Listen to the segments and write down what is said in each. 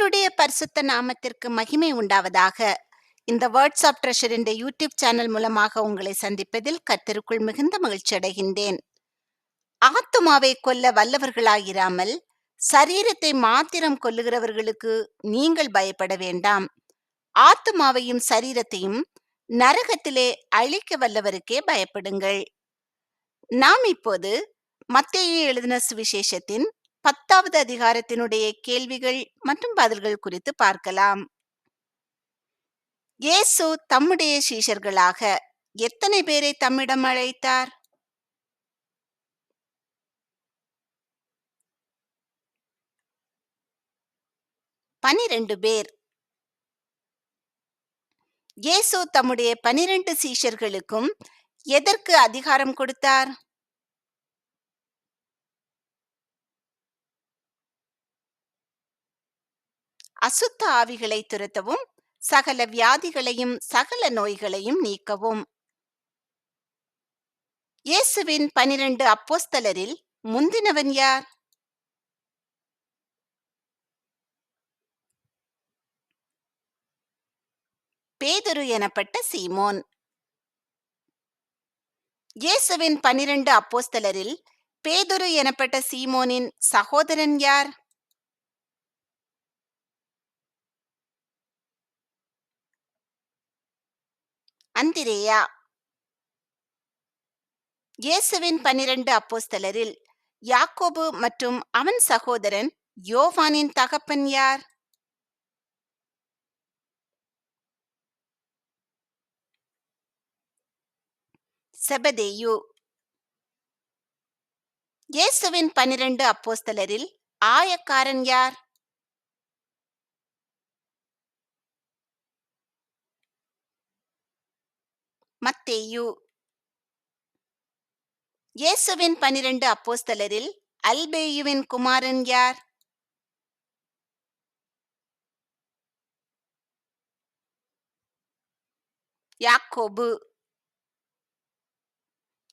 கர்த்தருடைய பரிசுத்த நாமத்திற்கு மகிமை உண்டாவதாக. இந்த வேர்ட்ஸ் ஆஃப் ட்ரெஷர் என்ற யூடியூப் சேனல் மூலமாக உங்களை சந்திப்பதில் கர்த்தருக்குள் மிகுந்த மகிழ்ச்சி அடைகின்றேன். ஆத்துமாவை கொல்ல வல்லவர்களாயிராமல் சரீரத்தை மாத்திரம் கொல்லுகிறவர்களுக்கு நீங்கள் பயப்பட வேண்டாம். ஆத்துமாவையும் சரீரத்தையும் நரகத்திலே அழிக்க வல்லவருக்கே பயப்படுங்கள். நாம் இப்போது மத்திய எழுதின சுவிசேஷத்தின் பத்தாவது அதிகாரத்தினுடைய கேள்விகள் மற்றும் பதில்கள் குறித்து பார்க்கலாம். இயேசு தம்முடைய சீஷர்களாக எத்தனை பேரை தம்மிடம் அழைத்தார்? பனிரெண்டு பேர். இயேசு தம்முடைய பனிரெண்டு சீஷர்களுக்கும் எதற்கு அதிகாரம் கொடுத்தார்? அசுத்த ஆவிகளை துரத்தவும் சகல வியாதிகளையும் சகல நோய்களையும் நீக்கவும். இயேசுவின் பனிரெண்டு அப்போஸ்தலரில் முந்தினவன் யார்? பேதுரு எனப்பட்ட சீமோன். இயேசுவின் பனிரெண்டு அப்போஸ்தலரில் பேதுரு எனப்பட்ட சீமோனின் சகோதரன் யார்? அந்திரேயா இயேசுவின் பனிரெண்டு அப்போஸ்தலரில் யாக்கோபு மற்றும் அவன் சகோதரன் யோவானின் தகப்பன் யார்? செபதேயு. இயேசுவின் பனிரெண்டு அப்போஸ்தலரில் ஆயக்காரன் யார்? மத்தேயு இயேசுவின் பனிரெண்டு அப்போஸ்தலரில் அல்பேயுவின் குமாரன் யார்? யாக்கோபு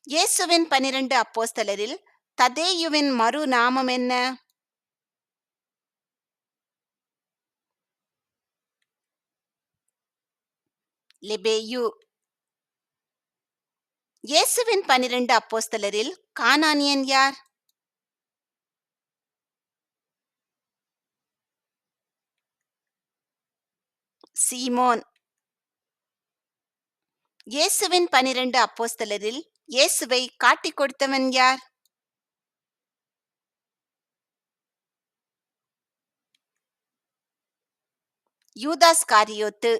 இயேசுவின் பனிரெண்டு அப்போஸ்தலரில் ததேயுவின் மறு நாமம் என்ன? லிபேயு இயேசுவின் பனிரெண்டு அப்போஸ்தலரில் கானானியன் யார்? சீமோன். இயேசுவின் பனிரெண்டு அப்போஸ்தலரில் இயேசுவை காட்டிக் கொடுத்தவன் யார்? யூதாஸ் காரியோத்து.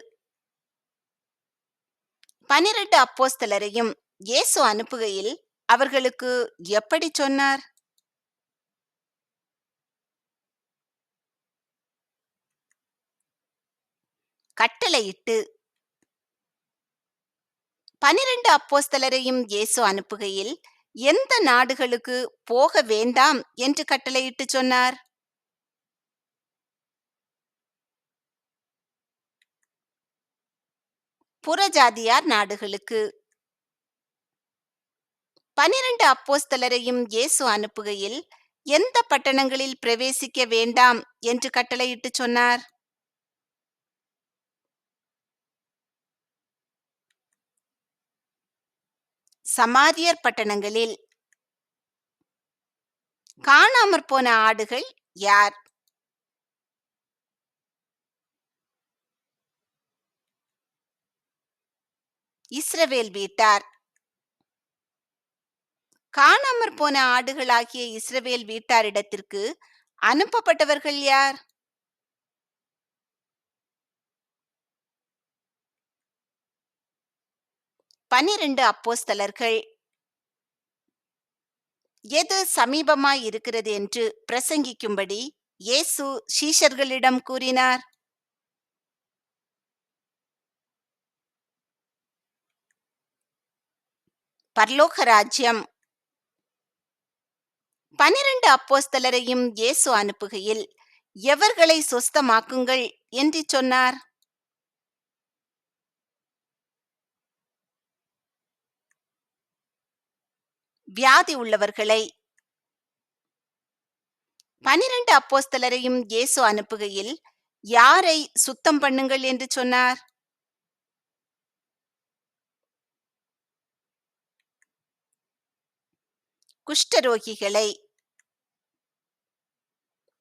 பனிரெண்டு அப்போஸ்தலரையும் இயேசு அனுப்புகையில் அவர்களுக்கு எப்படி சொன்னார்? கட்டளையிட்டு பனிரெண்டு அப்போஸ்தலரையும் இயேசு அனுப்புகையில் எந்த நாடுகளுக்கு போக வேண்டாம் என்று கட்டளையிட்டு சொன்னார்? புறஜாதியார் நாடுகளுக்கு பனிரெண்டு அப்போஸ்தலரையும் இயேசு அனுப்புகையில் எந்த பட்டணங்களில் பிரவேசிக்க வேண்டாம்? என்று கட்டளையிட்டு சொன்னார். சமாரியர் பட்டணங்களில் காணாமற் போன ஆடுகள் யார்? இஸ்ரவேல் வீட்டார். காணாமற் போன ஆடுகளாகிய இஸ்ரவேல் வீட்டாரிடத்திற்கு அனுப்பப்பட்டவர்கள் யார்? பனிரெண்டு அப்போஸ்தலர்கள். எது சமீபமாய் இருக்கிறது என்று பிரசங்கிக்கும்படி இயேசு சீஷர்களிடம் கூறினார். பரலோக ராஜ்யம் பனிரெண்டு அப்போஸ்தலரையும் இயேசு அனுப்புகையில் எவர்களை சொஸ்தமாக்குங்கள்? என்று சொன்னார். வியாதி உள்ளவர்களை பனிரெண்டு அப்போஸ்தலரையும் இயேசு அனுப்புகையில் யாரை சுத்தம் பண்ணுங்கள்? என்று சொன்னார். குஷ்டரோகிகளை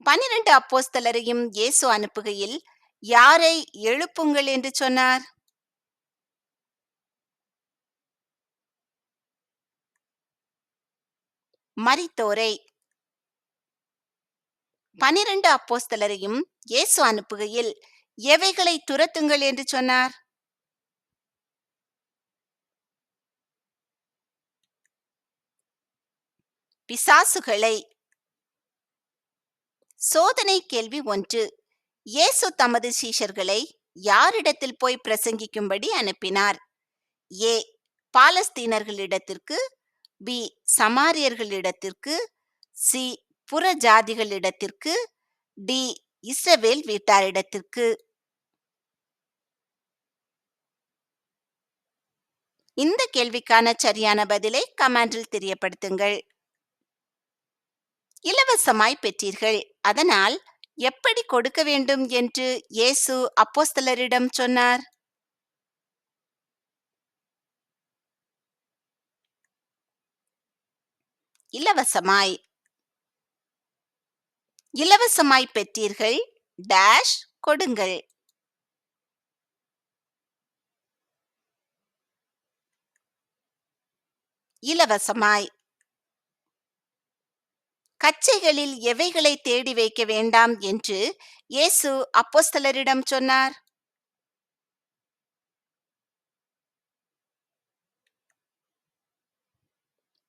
பனிரெண்டு அப்போஸ்தலரையும் இயேசு அனுப்புகையில் யாரை எழுப்புங்கள்? என்று சொன்னார். மரித்தோரை பனிரெண்டு அப்போஸ்தலரையும் இயேசு அனுப்புகையில் எவைகளை துரத்துங்கள்? என்று சொன்னார். பிசாசுகளை சோதனை கேள்வி ஒன்று. இயேசு தமது சீஷர்களை யாரிடத்தில் போய் பிரசங்கிக்கும்படி அனுப்பினார்? ஏ. பாலஸ்தீனர்களிடத்திற்கு. பி. சமாரியர்களிடத்திற்கு. சி. புற ஜாதிகளிடத்திற்கு டி. இஸ்ரவேல் வீட்டாரிடத்திற்கு. இந்த கேள்விக்கான சரியான பதிலை கமெண்டில் தெரியப்படுத்துங்கள். இலவசமாய் பெற்றீர்கள். அதனால் எப்படி கொடுக்க வேண்டும் என்று இயேசு அப்போஸ்தலரிடம் சொன்னார்? இலவசமாய். இலவசமாய் பெற்றீர்கள் டேஷ் கொடுங்கள். இலவசமாய். கச்சைகளில் எவைகளை தேடி வைக்க வேண்டாம் என்று இயேசு அப்போஸ்தலரிடம் சொன்னார்.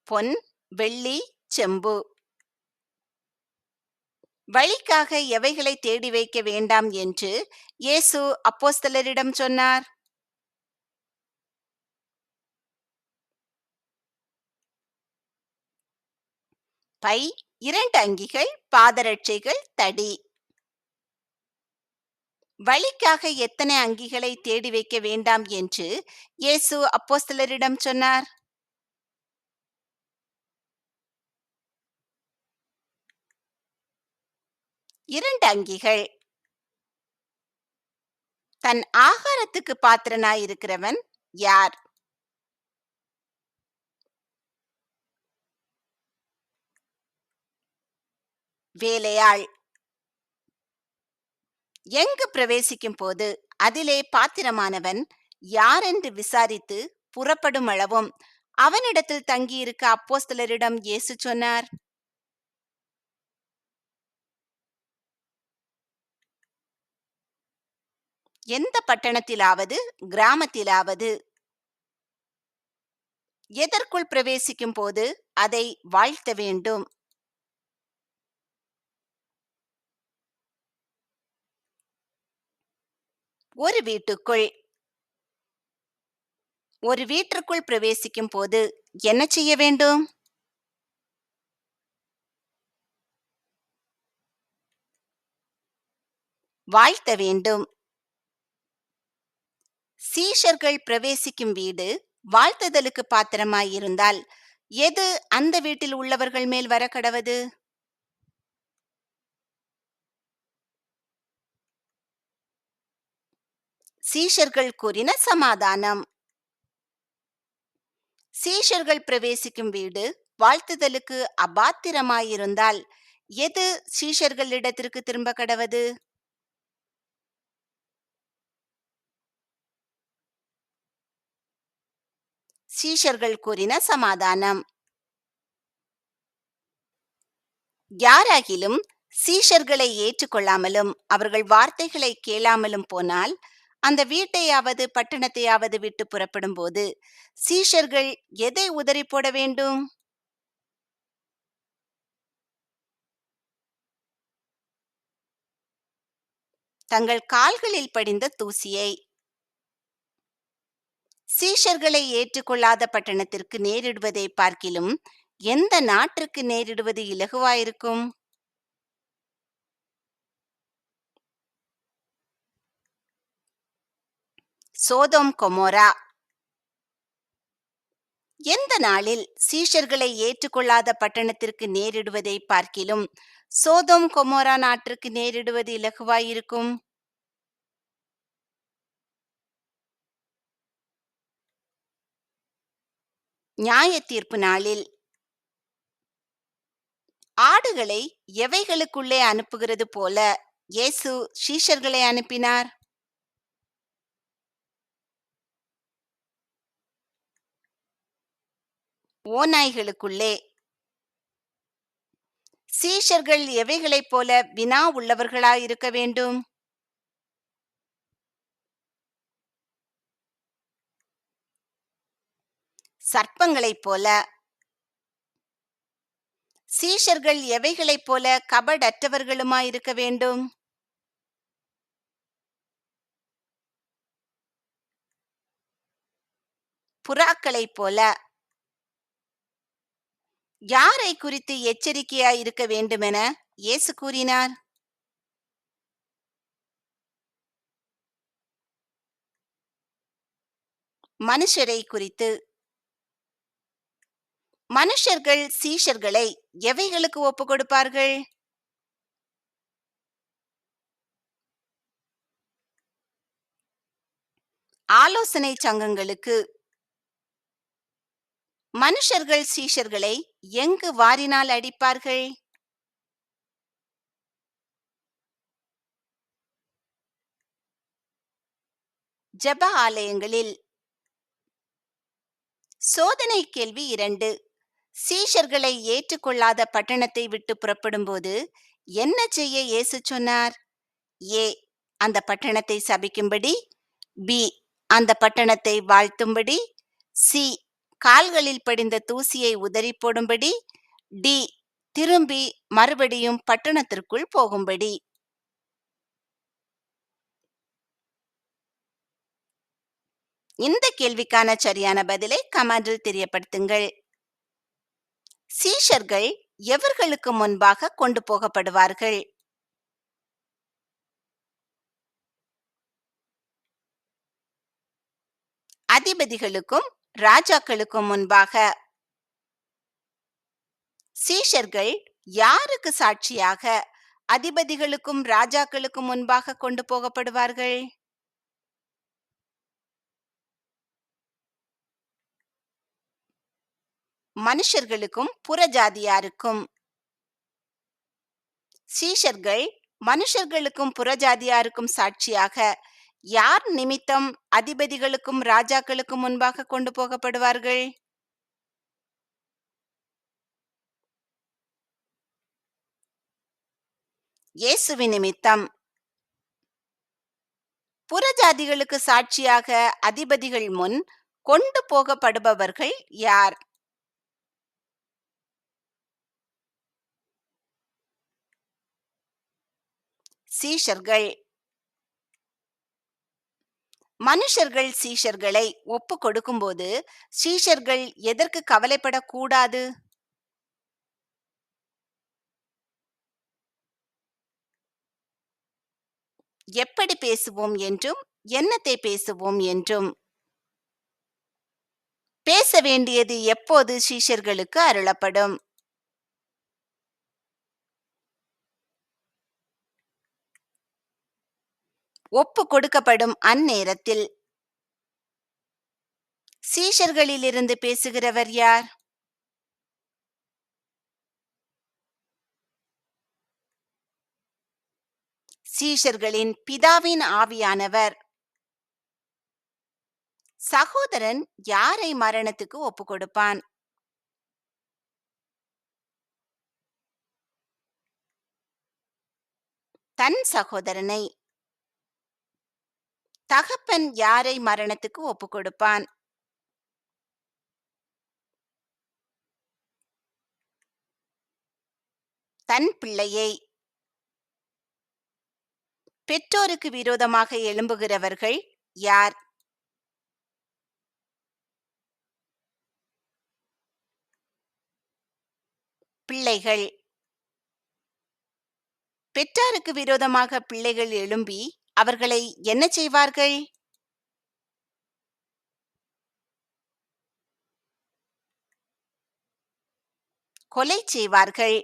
பொன் வெள்ளி செம்பு. வழிக்காக எவைகளை தேடி வைக்க வேண்டாம் என்று இயேசு அப்போஸ்தலரிடம் சொன்னார். பை இரண்டு அங்கிகள் பாதரட்சைகள் தடி. வழிக்காக எத்தனை அங்கிகளை தேடி வைக்க வேண்டாம் என்று இயேசு அப்போஸ்தலரிடம் சொன்னார். இரண்டு அங்கிகள். தன் ஆகாரத்துக்கு பாத்திரனாயிருக்கிறவன் யார்? வேலையாள். எங்கு பிரவேசிக்கும் போது அதிலே பாத்திரமானவன் யாரென்று விசாரித்து புறப்படும் அளவும் அவனிடத்தில் தங்கியிருக்க அப்போஸ்தலரிடம் இயேசு சொன்னார். எந்த பட்டணத்திலாவது கிராமத்திலாவது எதற்குள் பிரவேசிக்கும் போது அதை வாழ்த்த வேண்டும். ஒரு வீட்டுக்குள் ஒரு வீட்டிற்குள் பிரவேசிக்கும் போது என்ன செய்ய வேண்டும்? வாழ்த்த வேண்டும். சீஷர்கள் பிரவேசிக்கும் வீடு வாழ்த்துதலுக்கு பாத்திரமாயிருந்தால் எது அந்த வீட்டில் உள்ளவர்கள் மேல் வர கடவது சீஷர்கள் கூறின சமாதானம். சீஷர்கள் பிரவேசிக்கும் வீடு வாழ்த்துதலுக்கு அபாத்திரமாயிருந்தால் எது சீஷர்களிடத்திற்கு திரும்ப கடவது? சீஷர்கள் கூறின சமாதானம். யாராகிலும் சீஷர்களை ஏற்றுக்கொள்ளாமலும் அவர்கள் வார்த்தைகளை கேளாமலும் போனால் அந்த வீட்டையாவது பட்டணத்தையாவது விட்டு புறப்படும் போது சீஷர்கள் எதை உதறி போட வேண்டும்? தங்கள் கால்களில் படிந்த தூசியை சீஷர்களை ஏற்றுக்கொள்ளாத பட்டணத்திற்கு நேரிடுவதை பார்க்கிலும் எந்த நாட்டிற்கு நேரிடுவது இலகுவாயிருக்கும்? Sodom Gomorrah. எந்த நாளில் சீஷர்களை ஏற்றுக்கொள்ளாத பட்டணத்திற்கு நேரிடுவதை பார்க்கிலும் சோதோம் கொமோரா நாட்டிற்கு நேரிடுவது இலகுவாயிருக்கும்? நியாய தீர்ப்பு நாளில் ஆடுகளை எவைகளுக்குள்ளே அனுப்புகிறது போல இயேசு சீஷர்களை அனுப்பினார்? ஓநாய்களுக்குள்ளே. சீஷர்கள் எவைகளைப் போல வினா உள்ளவர்களாயிருக்க வேண்டும்? சர்ப்பங்களைப் போல. சீஷர்கள் எவைகளைப் போல கபடற்றவர்களுமாயிருக்க வேண்டும்? புறாக்களைப் போல. யாரை குறித்து எச்சரிக்கையாய் இருக்க வேண்டுமென இயேசு கூறினார்? மனுஷரை குறித்து. மனுஷர்கள் சீஷர்களை எவைகளுக்கு ஒப்பு கொடுப்பார்கள்? ஆலோசனை சங்கங்களுக்கு மனுஷர்கள் சீஷர்களை எங்கு வாரினால் அடிப்பார்கள்? ஜப ஆலயங்களில். சோதனை கேள்வி இரண்டு. சீஷர்களை ஏற்றுக்கொள்ளாத பட்டணத்தை விட்டு புறப்படும்போது என்ன செய்ய இயேசு சொன்னார்? ஏ. அந்த பட்டணத்தை சபிக்கும்படி. பி. அந்த பட்டணத்தை வாழ்த்தும்படி. சி. கால்களில் படிந்த தூசியை உதறி போடும்படி டி திரும்பி மறுபடியும் பட்டணத்திற்குள் போகும்படி. இந்த கேள்விக்கான சரியான பதிலை கமாண்டில் தெரியப்படுத்துங்கள். சீஷர்கள் எவர்களுக்கு முன்பாக கொண்டு போகப்படுவார்கள்? அதிபதிகளுக்கும் ராஜாக்களுக்கும் முன்பாக சீஷர்கள் யாருக்கு சாட்சியாக அதிபதிகளுக்கும் ராஜாக்களுக்கும் முன்பாக கொண்டு போகப்படுவார்கள்? மனுஷர்களுக்கும் புறஜாதியாருக்கும். சீஷர்கள் மனுஷர்களுக்கும் புறஜாதியாருக்கும் சாட்சியாக யார் நிமித்தம் அதிபதிகளுக்கும் ராஜாக்களுக்கும் முன்பாக கொண்டு போகப்படுவார்கள்? இயேசுவின் நிமித்தம். புறஜாதிகளுக்கு சாட்சியாக அதிபதிகள் முன் கொண்டு போகப்படுபவர்கள் யார்? சீஷர்கள். மனுஷர்கள் சீஷர்களை ஒப்பு கொடுக்கும்போது சீஷர்கள் எதற்கு கவலைப்படக்கூடாது? எப்படி பேசுவோம் என்றும் என்னத்தை பேசுவோம் என்றும். பேச வேண்டியது எப்போது சீஷர்களுக்கு அருளப்படும்? ஒப்பு கொடுக்கப்படும் அந்நேரத்தில். சீஷர்களிலிருந்து பேசுகிறவர் யார்? சீஷர்களின் பிதாவின் ஆவியானவர். சகோதரன் யாரை மரணத்துக்கு ஒப்பு கொடுப்பான் தன் சகோதரனை தகப்பன் யாரை மரணத்துக்கு ஒப்பு கொடுப்பான்? தன் பிள்ளையை. பெற்றோருக்கு விரோதமாக எழும்புகிறவர்கள் யார்? பிள்ளைகள். பெற்றாருக்கு விரோதமாக பிள்ளைகள் எழும்பி அவர்களை என்ன செய்வார்கள்? கொலை செய்வார்கள்.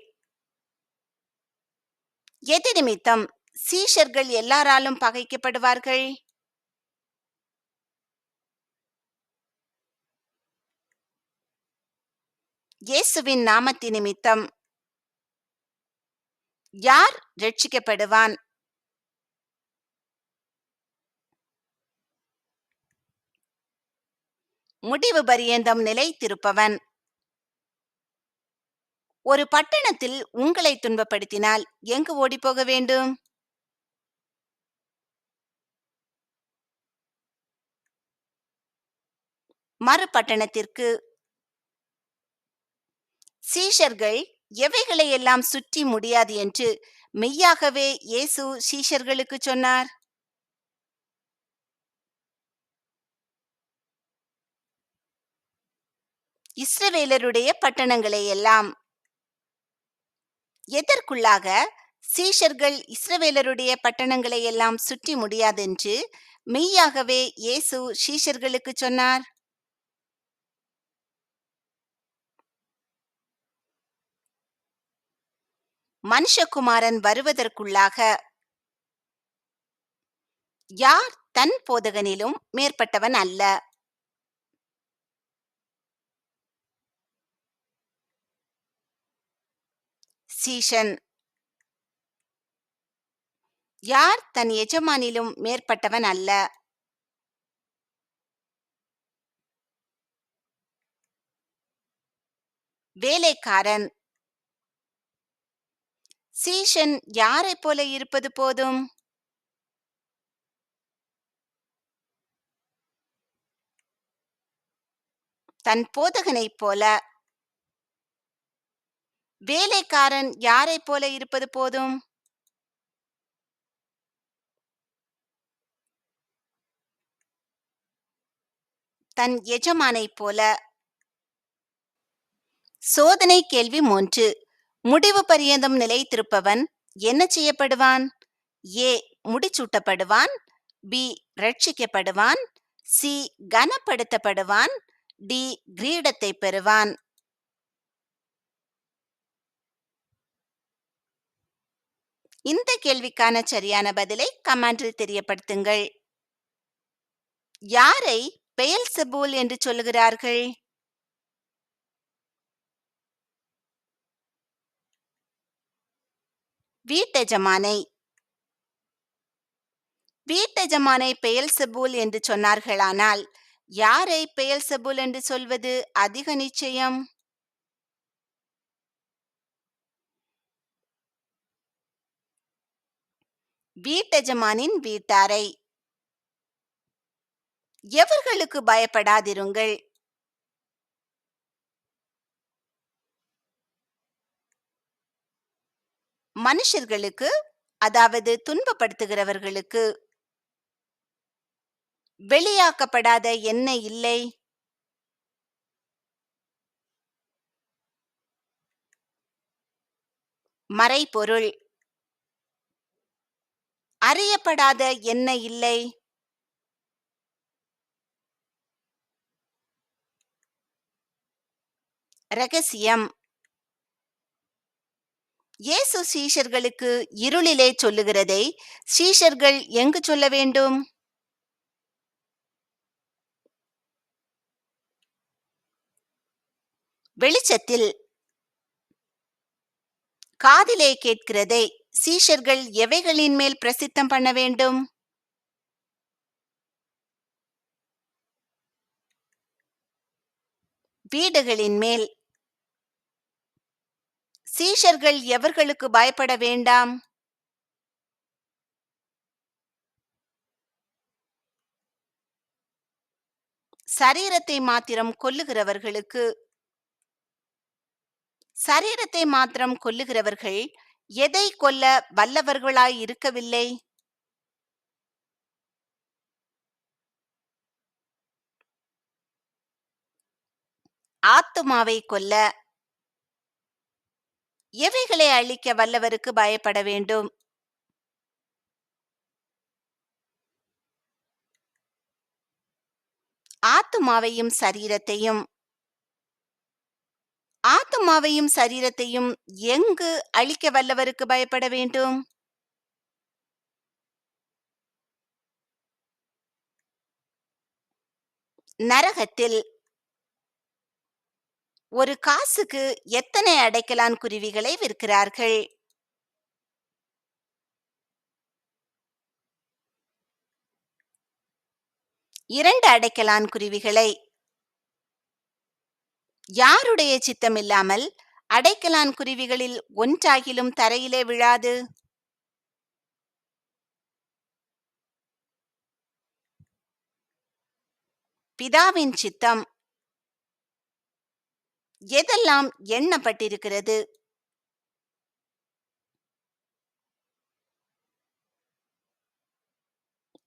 எது நிமித்தம் சீஷர்கள் எல்லாராலும் பகைக்கப்படுவார்கள்? இயேசுவின் நாமத்தின் நிமித்தம் யார் ரட்சிக்கப்படுவான் முடிவு பரியந்தம் நிலைத்திருப்பவன். ஒரு பட்டணத்தில் உங்களை துன்பப்படுத்தினால் எங்கு ஓடிப்போக வேண்டும்? மறுபட்டணத்திற்கு. சீஷர்கள் எவைகளை எல்லாம் சுற்றி முடியாது என்று மெய்யாகவே இயேசு சீஷர்களுக்கு சொன்னார். இஸ்ரவேலருடைய பட்டணங்களை எல்லாம் எதற்குள்ளாக சீஷர்கள் இஸ்ரவேலருடைய பட்டணங்களை எல்லாம் சுற்றி முடியாதென்று மெய்யாகவே இயேசு சீஷர்களுக்கு சொன்னார். மனுஷகுமாரன் வருவதற்குள்ளாக யார் தன் போதகனிலும் மேற்பட்டவன் அல்ல. சீஷன் யார் தன் எஜமானிலும் மேற்பட்டவன் அல்ல? வேலைக்காரன். சீஷன் யாரைப் போல இருப்பது போதும்? தன் போதகனைப் போல. வேலைக்காரன் யாரைப் போல இருப்பது போதும்? தன் எஜமானைப் போல. சோதனை கேள்வி மூன்று. முடிவு பரியந்தம் நிலைத்திருப்பவன் என்ன செய்யப்படுவான்? ஏ. முடிச்சூட்டப்படுவான் பி. ரட்சிக்கப்படுவான். சி. கனப்படுத்தப்படுவான். டி. கிரீடத்தை பெறுவான். இந்த கேள்விக்கான சரியான பதிலை கமாண்டில் தெரியப்படுத்துங்கள். யாரை பெயல் செபூல் என்று சொல்லுகிறார்கள்? வீட்டெஜமானை வீட்டெஜமானை பெயல் செபூல் என்று சொன்னார்களானால் யாரை பெயல் செபூல் என்று சொல்வது அதிக நிச்சயம்? வீட்டெஜமானின் வீட்டாரை. எவர்களுக்கு பயப்படாதிருங்கள்? மனுஷர்களுக்கு அதாவது துன்பப்படுத்துகிறவர்களுக்கு. வெளியாக்கப்படாத என்ன இல்லை. மறைபொருள். அறியப்படாத என்ன இல்லை? ரகசியம். இயேசு சீஷர்களுக்கு இருளிலே சொல்லுகிறதை சீஷர்கள் எங்கு சொல்ல வேண்டும்? வெளிச்சத்தில். காதிலே கேட்கிறதை சீஷர்கள் எவைகளின் மேல் பிரசித்தம் பண்ண வேண்டும்? வீடுகளின் மேல். சீஷர்கள் எவர்களுக்கு பயப்பட வேண்டாம்? சரீரத்தை மாத்திரம் கொல்லுகிறவர்களுக்கு. சரீரத்தை மாத்திரம் கொல்லுகிறவர்கள் எதை கொல்ல வல்லவர்களாய் இருக்கவில்லை? ஆத்துமாவை கொல்ல எவைகளை அழிக்க வல்லவருக்கு பயப்பட வேண்டும்? ஆத்துமாவையும் சரீரத்தையும் ஆத்துமாவையும் சரீரத்தையும் எங்கு அழிக்க வல்லவருக்கு பயப்பட வேண்டும்? நரகத்தில் ஒரு காசுக்கு எத்தனை அடைக்கலான் குருவிகளை விற்கிறார்கள்? இரண்டு அடைக்கலான் குருவிகளை யாருடைய சித்தமில்லாமல் அடைக்கலான் குருவிகளில் ஒன்றாகிலும் தரையிலே விழாது? பிதாவின் சித்தம். எதெல்லாம் எண்ணப்பட்டிருக்கிறது?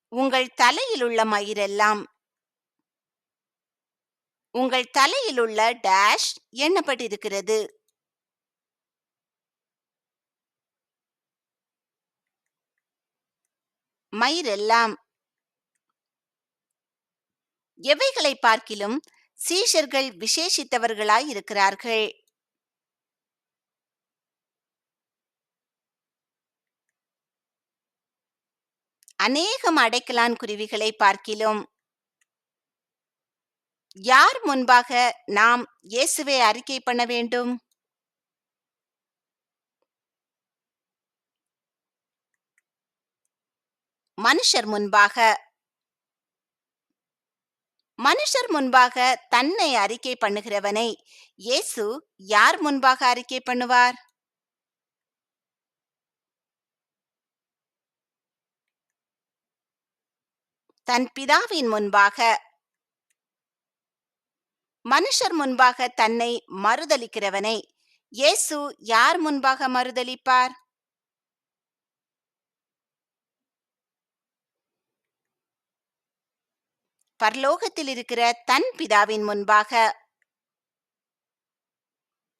உங்கள் தலையிலுள்ள மயிரெல்லாம் உங்கள் தலையில் உள்ள டேஷ் எண்ணப்பட்டிருக்கிறது மயிரெல்லாம் எவைகளை பார்க்கிலும் சீஷர்கள் விசேஷித்தவர்களாய் இருக்கிறார்கள். அநேகம் அடைக்கலான் குருவிகளை பார்க்கிலும் யார் முன்பாக நாம் இயேசுவை அறிக்கை பண்ண வேண்டும்? மனுஷர் முன்பாக மனுஷர் முன்பாக தன்னை அறிக்கை பண்ணுகிறவனை இயேசு யார் முன்பாக அறிக்கை பண்ணுவார்? தன் பிதாவின் முன்பாக மனுஷர் முன்பாக தன்னை மறுதலிக்கிறவனை. இயேசு யார் முன்பாக மறுதலிப்பார்? பரலோகத்தில் இருக்கிற தன் பிதாவின் முன்பாக.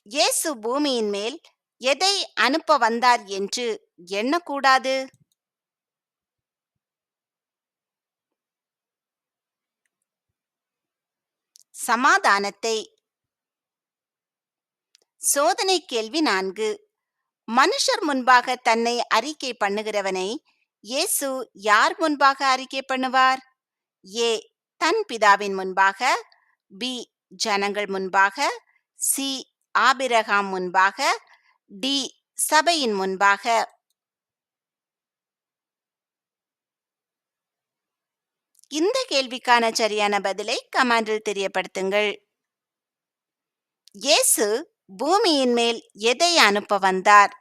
இயேசு பூமியின் மேல் எதை அனுப்ப வந்தார் என்று எண்ணக்கூடாது? சமாதானத்தை. சோதனை கேள்வி நான்கு. மனுஷர் முன்பாக தன்னை அறிக்கை பண்ணுகிறவனை இயேசு யார் முன்பாக அறிக்கை பண்ணுவார்? ஏ. தன் பிதாவின் முன்பாக. பி. ஜனங்கள் முன்பாக. சி. ஆபிரகாம் முன்பாக. டி. சபையின் முன்பாக. இந்த கேள்விக்கான சரியான பதிலை கமாண்டில் தெரியப்படுத்துங்கள். இயேசு பூமியின் மேல் எதை அனுப்ப வந்தார்?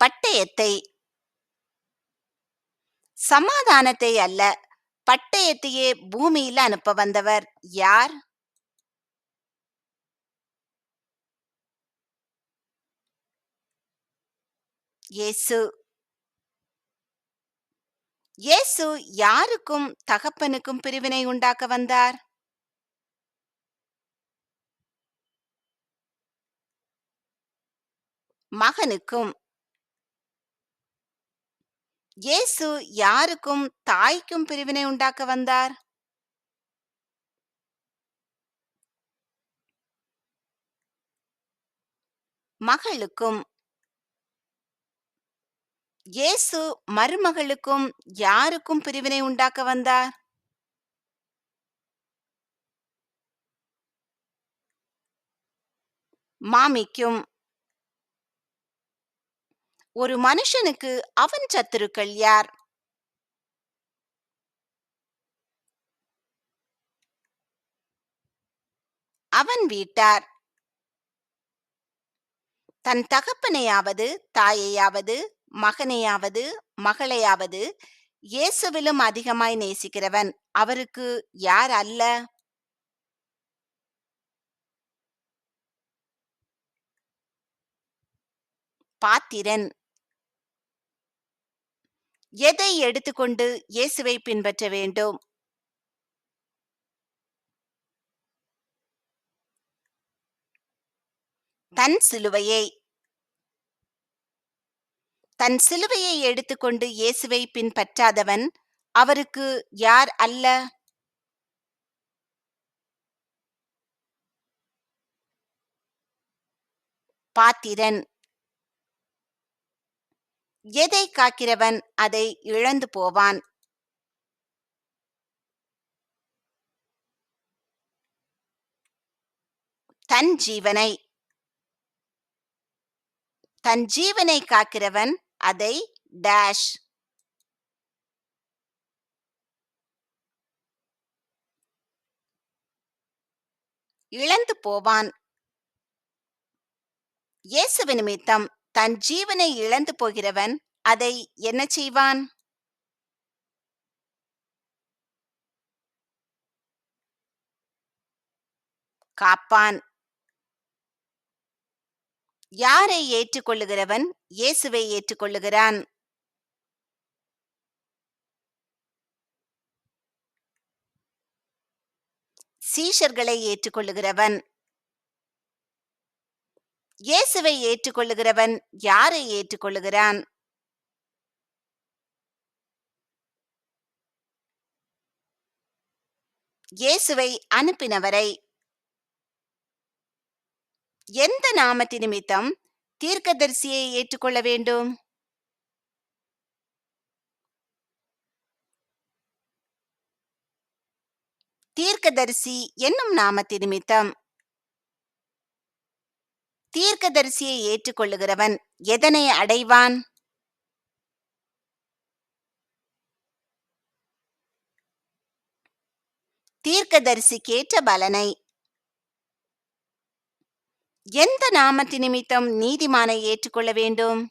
பட்டயத்தை. சமாதானத்தை அல்ல பட்டயத்தையே பூமியில் அனுப்ப வந்தவர் யார்? இயேசு. இயேசு யாருக்கும் தகப்பனுக்கும் பிரிவினை உண்டாக்க வந்தார்? மகனுக்கும். இயேசு யாருக்கும் தாய்க்கும் பிரிவினை உண்டாக்க வந்தார்? மகளுக்கும். இயேசு மருமகளுக்கும் யாருக்கும் பிரிவினை உண்டாக்க வந்தார்? மாமிக்கும். ஒரு மனுஷனுக்கு அவன் சத்துருக்கள் யார்? அவன் வீட்டார். தன் தகப்பனையாவது தாயையாவது மகனையாவது மகளையாவது இயேசுவிலும் அதிகமாய் நேசிக்கிறவன் அவருக்கு யார் அல்ல? பாத்திரன். எதை எடுத்துக்கொண்டு இயேசுவை பின்பற்ற வேண்டும்? தன் சிலுவையை. தன் சிலுவையை எடுத்துக்கொண்டு இயேசுவை பின்பற்றாதவன் அவருக்கு யார் அல்ல? பாத்திரன். எதை காக்கிறவன் அதை இழந்து போவான்? தன் ஜீவனை. தன் ஜீவனை காக்கிறவன் அதை டேஷ் இழந்து போவான். இயேசுவின் நிமித்தம் தன் ஜீவனை இழந்து போகிறவன் அதை என்ன செய்வான்? காப்பான். யாரை ஏற்றுக்கொள்ளுகிறவன் இயேசுவை ஏற்றுக்கொள்ளுகிறான்? சீஷர்களை ஏற்றுக்கொள்ளுகிறவன். இயேசுவை ஏற்றுக்கொள்ளுகிறவன் யாரை ஏற்றுக்கொள்ளுகிறான்? இயேசுவை அனுப்பினவரை எந்த நாமத்தி நிமித்தம் தீர்க்கதரிசியை ஏற்றுக்கொள்ள வேண்டும்? தீர்க்கதரிசி என்னும் நாமத்தி நிமித்தம்? தீர்க்கதரிசியை ஏற்றுக்கொள்ளுகிறவன் எதனை அடைவான்? தீர்க்கதரிசிக்கேற்ற பலனை எந்த நாமத்தி நிமித்தம் நீதிமானை ஏற்றுக்கொள்ள வேண்டும்?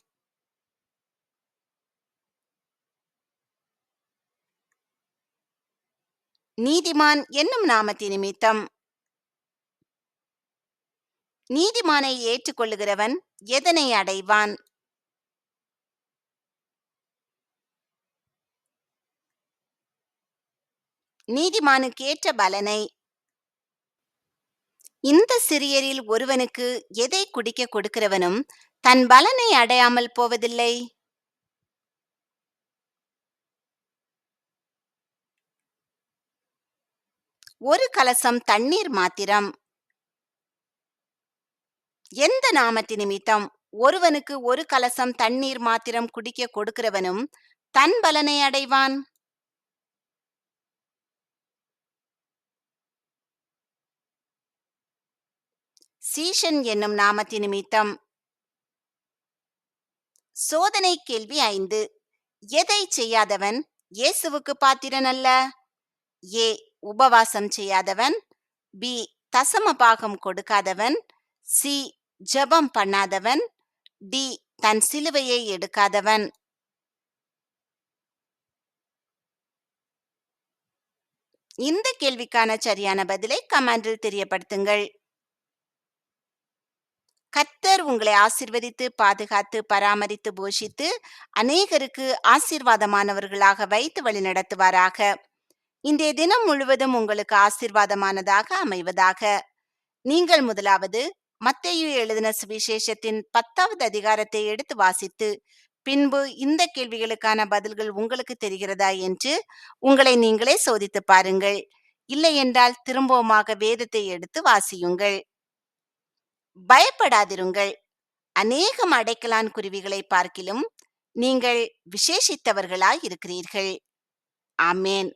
நீதிமான் என்னும் நாமத்தி நிமித்தம்? நீதிமானை ஏற்றுக்கொள்ளுகிறவன் எதனை அடைவான்? நீதிமானுக்கேற்ற பலனை இந்த சிறியரில் ஒருவனுக்கு எதை குடிக்க கொடுக்கிறவனும் தன் பலனை அடையாமல் போவதில்லை? ஒரு கலசம் தண்ணீர் மாத்திரம். எந்த நாமத்தி நிமித்தம் ஒருவனுக்கு ஒரு கலசம் தண்ணீர் மாத்திரம் குடிக்க கொடுக்கிறவனும் தன் பலனை அடைவான்? சீஷன் என்னும் நாமத்தி நிமித்தம். சோதனை கேள்வி ஐந்து. எதை செய்யாதவன் இயேசுவுக்கு பாத்திரன் அல்ல? ஏ. உபவாசம் செய்யாதவன். பி. தசம பாகம் கொடுக்காதவன். சி. ஜெபம் பண்ணாதவன். டி. தன் சிலுவையை எடுக்காதவன். இந்த கேள்விக்கான சரியான பதிலை கமெண்டில் தெரியப்படுத்துங்கள். கத்தர் உங்களை ஆசிர்வதித்து பாதுகாத்து பராமரித்து போஷித்து அநேகருக்கு ஆசீர்வாதமானவர்களாக வைத்து வழி நடத்துவாராக. இன்றைய தினம் முழுவதும் உங்களுக்கு ஆசீர்வாதமானதாக அமைவதாக. நீங்கள் முதலாவது மத்தையு எழுதின சுவிசேஷத்தின் பத்தாவது அதிகாரத்தை எடுத்து வாசித்து பின்பு இந்த கேள்விகளுக்கான பதில்கள் உங்களுக்கு தெரிகிறதா என்று உங்களை நீங்களே சோதித்து பாருங்கள். இல்லை என்றால் திரும்பவுமாக வேதத்தை எடுத்து வாசியுங்கள். பயப்படாதிருங்கள். அநேகம் அடைக்கலான் குருவிகளை பார்க்கிலும் நீங்கள் விசேஷித்தவர்களாய் இருக்கிறீர்கள். ஆமேன்.